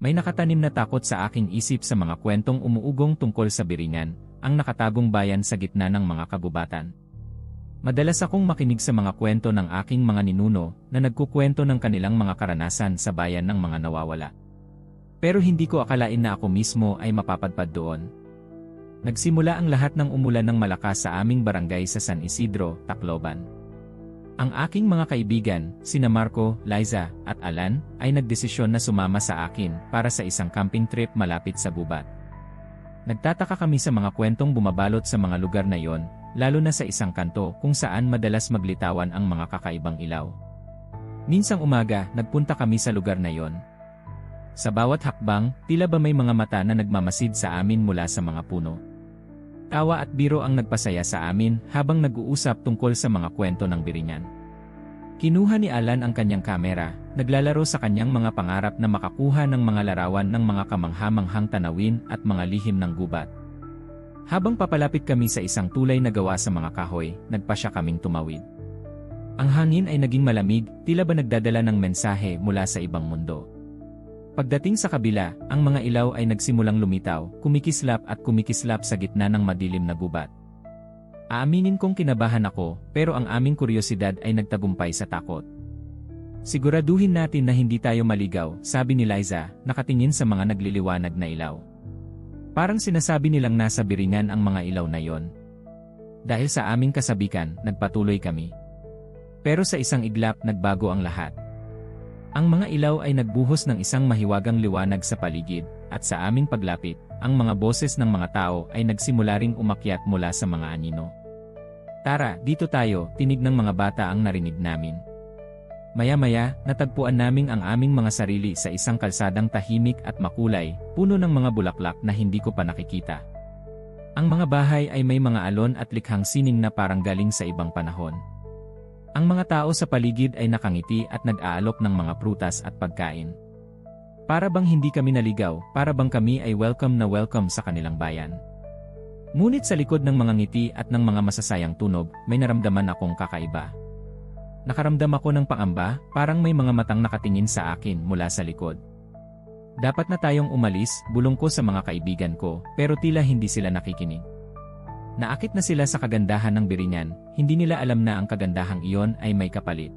May nakatanim na takot sa aking isip sa mga kwentong umuugong tungkol sa Biringan, ang nakatagong bayan sa gitna ng mga kagubatan. Madalas akong makinig sa mga kwento ng aking mga ninuno na nagkukwento ng kanilang mga karanasan sa bayan ng mga nawawala. Pero hindi ko akalain na ako mismo ay mapapadpad doon. Nagsimula ang lahat ng umulan ng malakas sa aming barangay sa San Isidro, Tacloban. Ang aking mga kaibigan, sina Marco, Liza, at Alan, ay nagdesisyon na sumama sa akin para sa isang camping trip malapit sa gubat. Nagtataka kami sa mga kwentong bumabalot sa mga lugar na yon, lalo na sa isang kanto kung saan madalas maglitawan ang mga kakaibang ilaw. Minsang umaga, nagpunta kami sa lugar na yon. Sa bawat hakbang, tila ba may mga mata na nagmamasid sa amin mula sa mga puno. Tawa at biro ang nagpasaya sa amin habang nag-uusap tungkol sa mga kwento ng Biringan. Kinuha ni Alan ang kanyang kamera, naglalaro sa kanyang mga pangarap na makakuha ng mga larawan ng mga kamanghamanghang tanawin at mga lihim ng gubat. Habang papalapit kami sa isang tulay na gawa sa mga kahoy, nagpa siya kaming tumawid. Ang hangin ay naging malamig, tila ba nagdadala ng mensahe mula sa ibang mundo. Pagdating sa kabila, ang mga ilaw ay nagsimulang lumitaw, kumikislap at kumikislap sa gitna ng madilim na gubat. Aaminin kong kinabahan ako, pero ang aming kuryosidad ay nagtagumpay sa takot. Siguraduhin natin na hindi tayo maligaw, sabi ni Liza, nakatingin sa mga nagliliwanag na ilaw. Parang sinasabi nilang nasa biringan ang mga ilaw na yon. Dahil sa aming kasabikan, nagpatuloy kami. Pero sa isang iglap, nagbago ang lahat. Ang mga ilaw ay nagbuhos ng isang mahiwagang liwanag sa paligid, at sa aming paglapit, ang mga boses ng mga tao ay nagsimula ring umakyat mula sa mga anino. Tara, dito tayo, tinig ng mga bata ang narinig namin. Maya-maya, natagpuan namin ang aming mga sarili sa isang kalsadang tahimik at makulay, puno ng mga bulaklak na hindi ko pa nakikita. Ang mga bahay ay may mga alon at likhang sining na parang galing sa ibang panahon. Ang mga tao sa paligid ay nakangiti at nag-aalok ng mga prutas at pagkain. Para bang hindi kami naligaw, para bang kami ay welcome na welcome sa kanilang bayan. Ngunit sa likod ng mga ngiti at ng mga masasayang tunog, may naramdaman akong kakaiba. Nakaramdam ako ng pangamba, parang may mga matang nakatingin sa akin mula sa likod. Dapat na tayong umalis, bulong ko sa mga kaibigan ko, pero tila hindi sila nakikinig. Naakit na sila sa kagandahan ng Birinyan, hindi nila alam na ang kagandahang iyon ay may kapalit.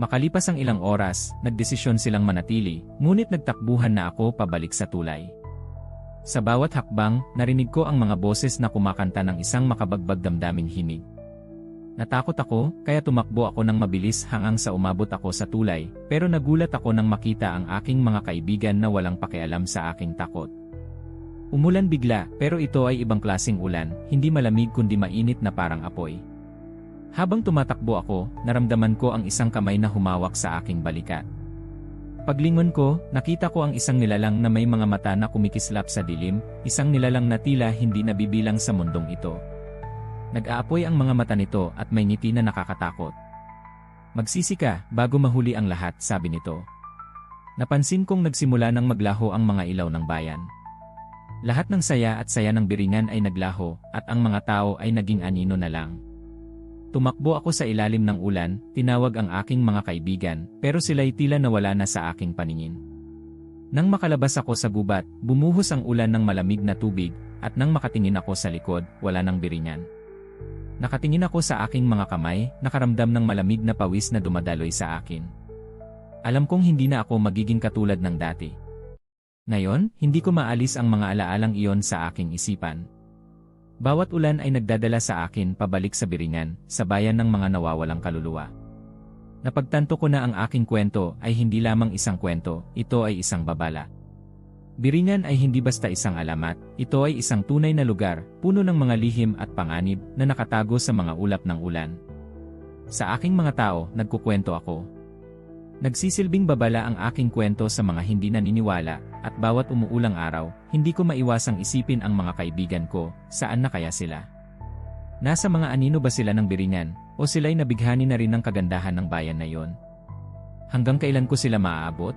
Makalipas ang ilang oras, nagdesisyon silang manatili, ngunit nagtakbuhan na ako pabalik sa tulay. Sa bawat hakbang, narinig ko ang mga boses na kumakanta ng isang makabagbag damdaming himig. Natakot ako, kaya tumakbo ako ng mabilis hanggang sa umabot ako sa tulay, pero nagulat ako nang makita ang aking mga kaibigan na walang pakialam sa aking takot. Umulan bigla, pero ito ay ibang klasing ulan, hindi malamig kundi mainit na parang apoy. Habang tumatakbo ako, naramdaman ko ang isang kamay na humawak sa aking balikat. Paglingon ko, nakita ko ang isang nilalang na may mga mata na kumikislap sa dilim, isang nilalang na tila hindi nabibilang sa mundong ito. Nag-aapoy ang mga mata nito at may ngiti na nakakatakot. Magsisi ka, bago mahuli ang lahat, sabi nito. Napansin kong nagsimula ng maglaho ang mga ilaw ng bayan. Lahat ng saya at saya ng biringan ay naglaho, at ang mga tao ay naging anino na lang. Tumakbo ako sa ilalim ng ulan, tinawag ang aking mga kaibigan, pero sila'y tila nawala na sa aking paningin. Nang makalabas ako sa gubat, bumuhos ang ulan ng malamig na tubig, at nang makatingin ako sa likod, wala nang biringan. Nakatingin ako sa aking mga kamay, nakaramdam ng malamig na pawis na dumadaloy sa akin. Alam kong hindi na ako magiging katulad ng dati. Ngayon, hindi ko maalis ang mga alaalang iyon sa aking isipan. Bawat ulan ay nagdadala sa akin pabalik sa biringan, sa bayan ng mga nawawalang kaluluwa. Napagtanto ko na ang aking kwento ay hindi lamang isang kwento, ito ay isang babala. Biringan ay hindi basta isang alamat, ito ay isang tunay na lugar, puno ng mga lihim at panganib na nakatago sa mga ulap ng ulan. Sa aking mga tao, nagkukwento ako. Nagsisilbing babala ang aking kwento sa mga hindi naniniwala, at bawat umuulang araw, hindi ko maiwasang isipin ang mga kaibigan ko, saan na kaya sila? Nasa mga anino ba sila ng biringan, o sila'y nabighani na rin ng kagandahan ng bayan na yon? Hanggang kailan ko sila maaabot?